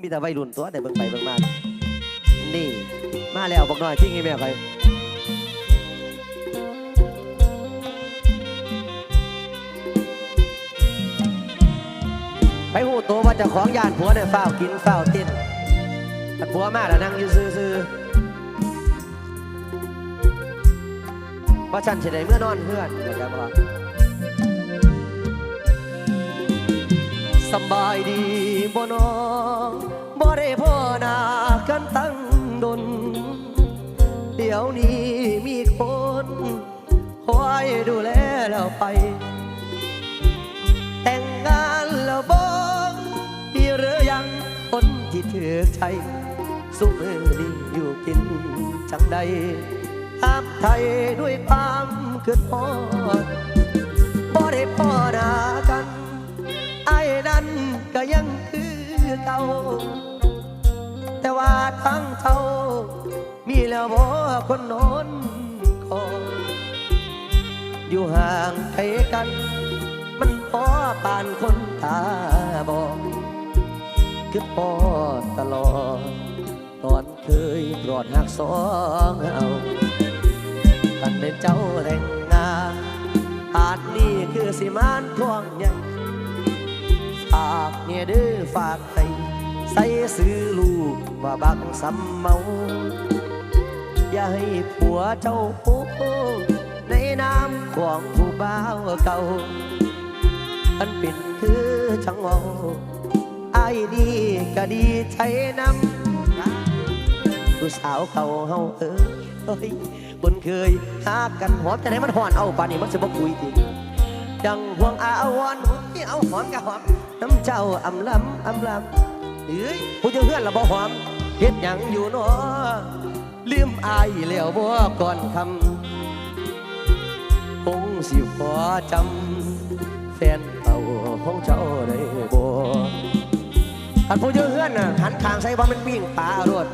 มีแต่วัยรุ่นตัวแต่เบิ่งไปเบิ่งมานี่ มาแล้วบอกหน่อยที่งี้แม่ไปไปหูโตวว่าจะของยานผัวเนี่ยฝ้ากินเฝ้าตินแต่ผัวมาแล้วนั่งอยู่ซื่อๆว่าฉันจะได้เมื่อนอนเพื่อนนะครับ สบายดีบ่นอบ่ได้พ่อหน้ากันตั้งดน เดี๋ยวนี้มีคนคอยดูแลแล้วไป แต่งงานแล้วบอกมีหรือยังคนที่ถือใจสุมือดีอยู่กินจังใดตามไทยด้วยความเกิดพอดบ่ได้พอหนากัน นั้นก็ยังคือเก่าแต่ว่าทั้งเท่ามีแล้วบ่คนโน้นคอยอยู่ห่างไกลกัน มันพอปานคนตาบอดคือพอตลอด ตอนเคยรอดหักสองเอากันเป็นเจ้าแต่งงานอาจนี่คือสิมานทวงให ฝากให้ใส่ซื้อลูกว่าบักสำเมา อย่าให้ผัวเจ้าโอ้ในน้ำของผู้บ่าวเก่าอันเป็นคือจังเวาไอ้ายนี่ก็ดีใจนำผู้สาวเขาเฮาเอ้ยบนเคยหากันหอมจะได้มันห่อนเอาป่านนี้มันจะบ่คุยจริง จังห่วงอาวรณ์ที่เอาหอมกับหอมน้ำเจ้าอำลำอำลำเอ้ยผู้เจ้าเพื่อนละบ่หอมเฮ็ดหยังอยู่เนาะลืมอายแล้วบ่ก่อนคำคงสิพอจำแฟนเก่าของเจ้าได้บ่ท่านผู้เยอะเฮือนน่ะหันทางใส่ว่ามันปิ้งปลาโรด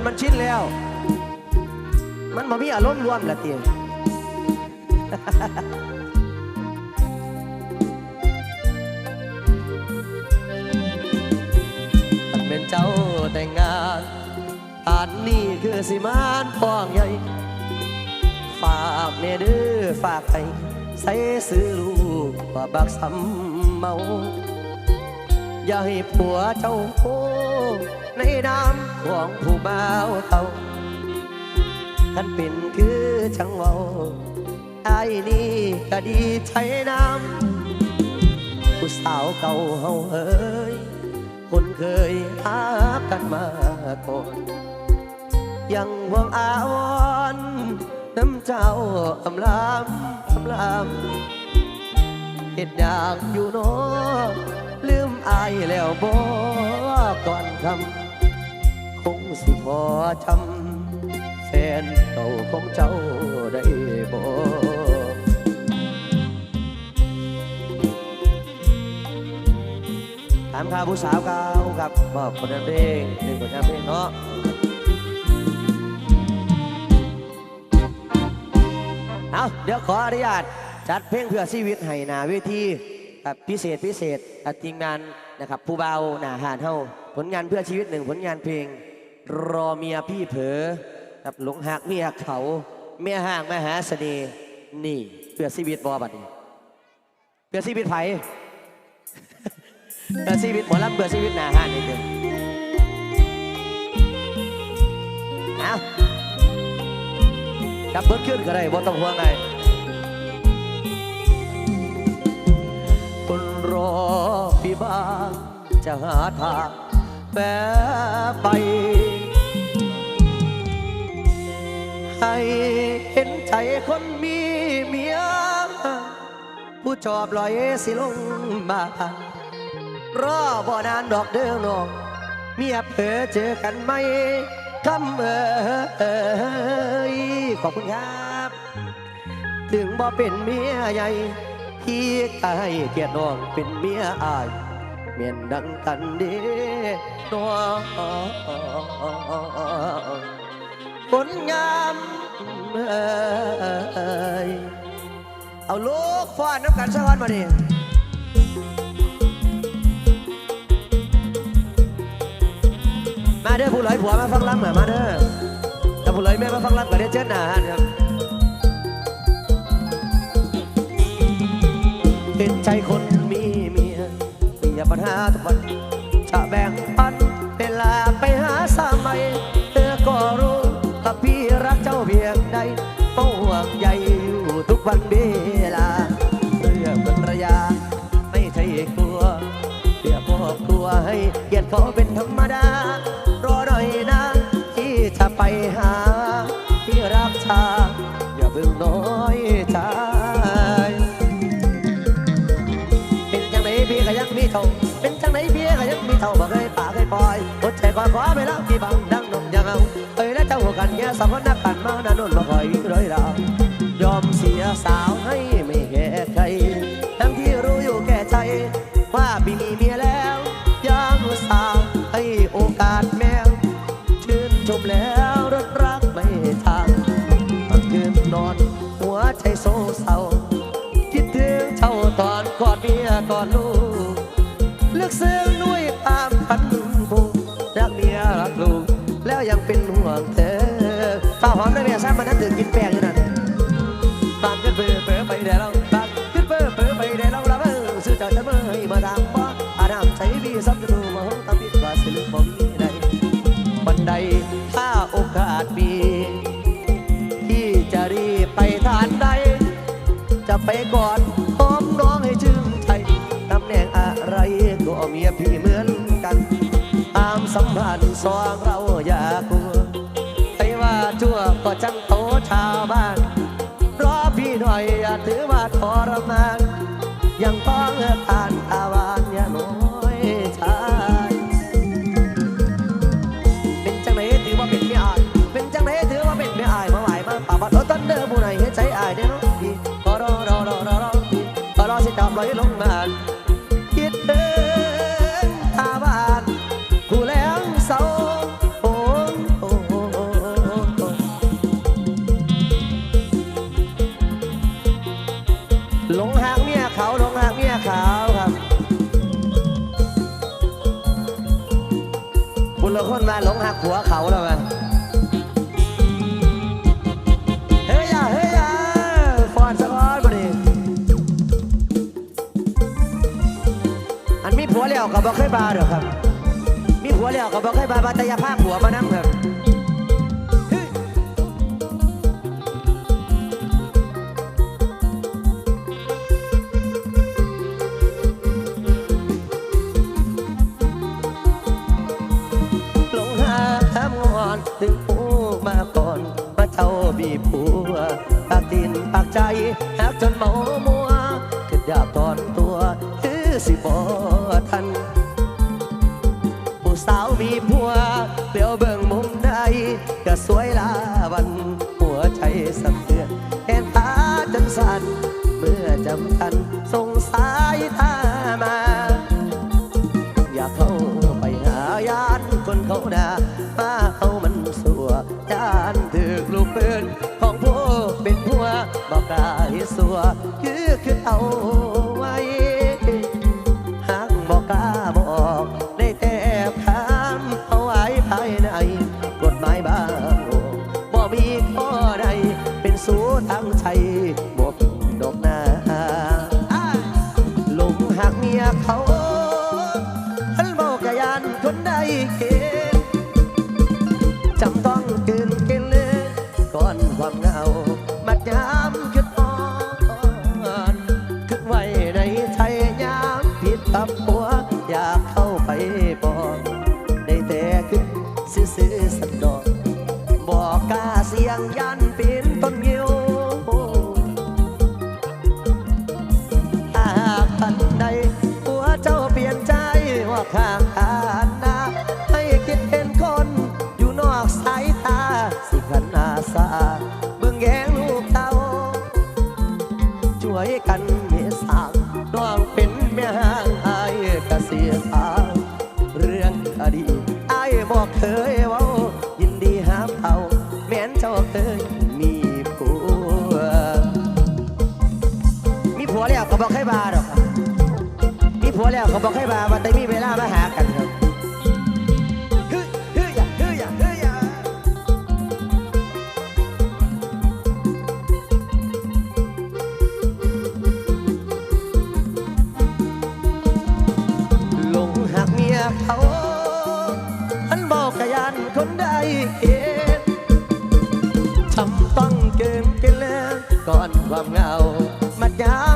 ผู้นมันชินแล้ว มันมามีอารมณ์รวมละเตียท่านเป็นเจ้าแต่งงานอันนี้คือสิมานป้องใหญ่ ฝากเนเด้อฝากให้ใส่ซื้อลูกว่าบักสำเมา อย่าให้ผัวเจ้าโค ในน้ำของผู้บ่าวเก่าท่านเป็นคือจังเวาไอ้นี่ก็ดีใจน้ำผู้สาวเก่าเฮาเอ้ยคนเคยหากันมาก่อนยังหวงอาวรณ์น้ำเจ้าอำลำอำลำเหตุอยากอยู่เนอลืมอายแล้วบ่ ก่อนคำคงสิพอจำแฟนเก่าของเจ้าได้บ่ถามข่าวผู้สาวเก่าครับบอกคนนั้นเพลงเพลงคนนั้นเพลงเนาะเอาเดี๋ยวขออนุญาตจัดเพลงเพื่อชีวิตให้นาเวทีครับพิเศษพิเศษทีมงานนะครับ ผู้เบาหนาหานเฮา ผลงานเพื่อชีวิตหนึ่งผลงานเพลง รอเมียพี่เผลอครับหลงหักเมียเขา เมียห่างมาหาเสน่ห์นี่เพื่อชีวิตบอบัดนี้เพื่อชีวิตไผเบื่อชีวิตหมอลำเบื่อชีวิตหนาห้านนิดนึงเอาจับเบิดขึ้นก็ได้บ่ต้องห่วงไงคนรอพี่บ้างจะหาทาง แปรไป ให้เห็นใจคนมีเมีย ผู้ชอบลอยสิลงมารอบ่นานดอกเด้อนองเมียเผลอเจอกันไหมคำเอยขอบคุณครับ ถึงบ่เป็นเมียใหญ่พี่กายเกียรติน้องเป็นเมียอาย มียนดังกันด้น้องผลงามเอ่ยเอาลูกฟ้อนน้ำกันสักวันมาดิมาเด้อผู้ลอยผัวมาฟังลำหน่อมาเด้อถ้าผู้ลอยแม่มาฟังลำก็ได้เจ้าหน้าครับเห็นใจคน ย่าปัญหาทุกวันจะแบ่งปันเวลาไปหาสามัยเธอก็รู้กับพี่รักเจ้าเพียงใดเฝ้าห่วงใยอยู่ทุกวันเวลาเรื่องเป็นระยะไม่ใช่กลัวเพื่อครอบครัวให้เกียรติเขาเป็นธรรมดารอหน่อยนะที่จะไปหาที่รักชาอย่าเพิ่งน้อยใจ ก่อขอไปแล้วที่บังดังนมยังเอาเอ้ยแล้วเจ้าหัวกันแย่สองคนนักกันมานานุ่นมาคอยวิ่งเลยราว ข้าหอมได้เมียซ้ำมันนั้นถึงกินแป้งอยู่นั่นบางขึ้นเปื้อเปื้อไปได้แล้วบางขึ้นเปื้อเปื้อไปได้แล้วละเบ้อซื้อเจ้าจะเมื่อให้มาดามว่าอาดามใจบีซ้ำจะดูมาห้องตาบิดว่าสิลืมบ่มีใดบันไดถ้าโอกาสมีที่จะรีบไปทานใดจะไปก่อนหอมน้องให้ชื่นใจตำแหน่งอะไรก็เมียพี่เหมือนกันตามสัมพันธ์สองเรา จังโตชาวบ้านรอพี่หน่อยอย่าถือว่าทรมานยังพอ มาหลงหักหัวเขาแล้วมั้งเฮ้ยอย่าเฮ้ยอย่าฟอนสะก้อนมาดิอันมีผัวแล้วกับบ่เคยบาเด้อครับ มีผัวแล้วกับบ่เคยบาบาแต่อยาพากผัวมานั่งครับ อยากตอนตัวคือสิบ่ทันผู้สาวมีผัวเลี้ยวเบิ่งมุมใดก็สวยลาวันหัวใจสะเทือนแขนขาจนสั่นเมื่อจำกันสงสายตามา อยากเข้าไปหายานคนเขาด่ามาเขามันสัวยานถือลูกปืน บอกได้สัวคือคือเอา สักดอกบอกกล้าเสียงยันปีนต้นยิวถ้าหากปันใดหัวเจ้าเปลี่ยนใจว่าข้างทานนาให้คิดเป็นคนอยู่นอกสายตา สิกันอาสาเบิ่งแยงลูกเตาช่วยกัน บอกให้มาวันได้มีเวลามาหากันครับลงหักเมียเขาอันบอกขยันคนใดเห็ทำต้องเกินกันแล้วก่อนความเหงามาด้า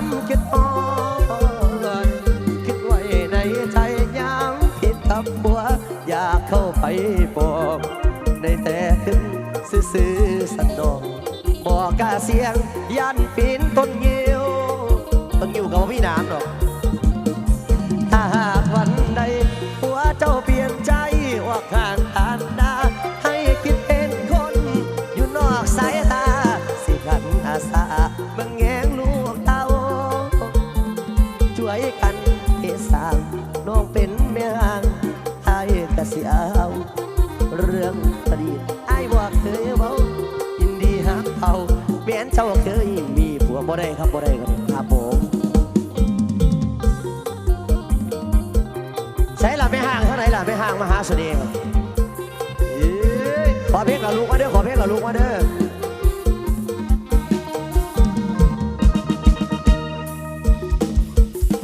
เสียงยันปีนต้นยิวต้นยิวกับพี่น้ำหรอก นเจ้าเคยมีผัวบ่ได้ครับบ่ได้ครับครับผมใช่ล่ะไม่ห่างเท่าไหร่ล่ะไม่ห่างมหาเสน่ห์ขอเพลงกับลูกมาเด้อขอเพลงกับลูกมาเด้อ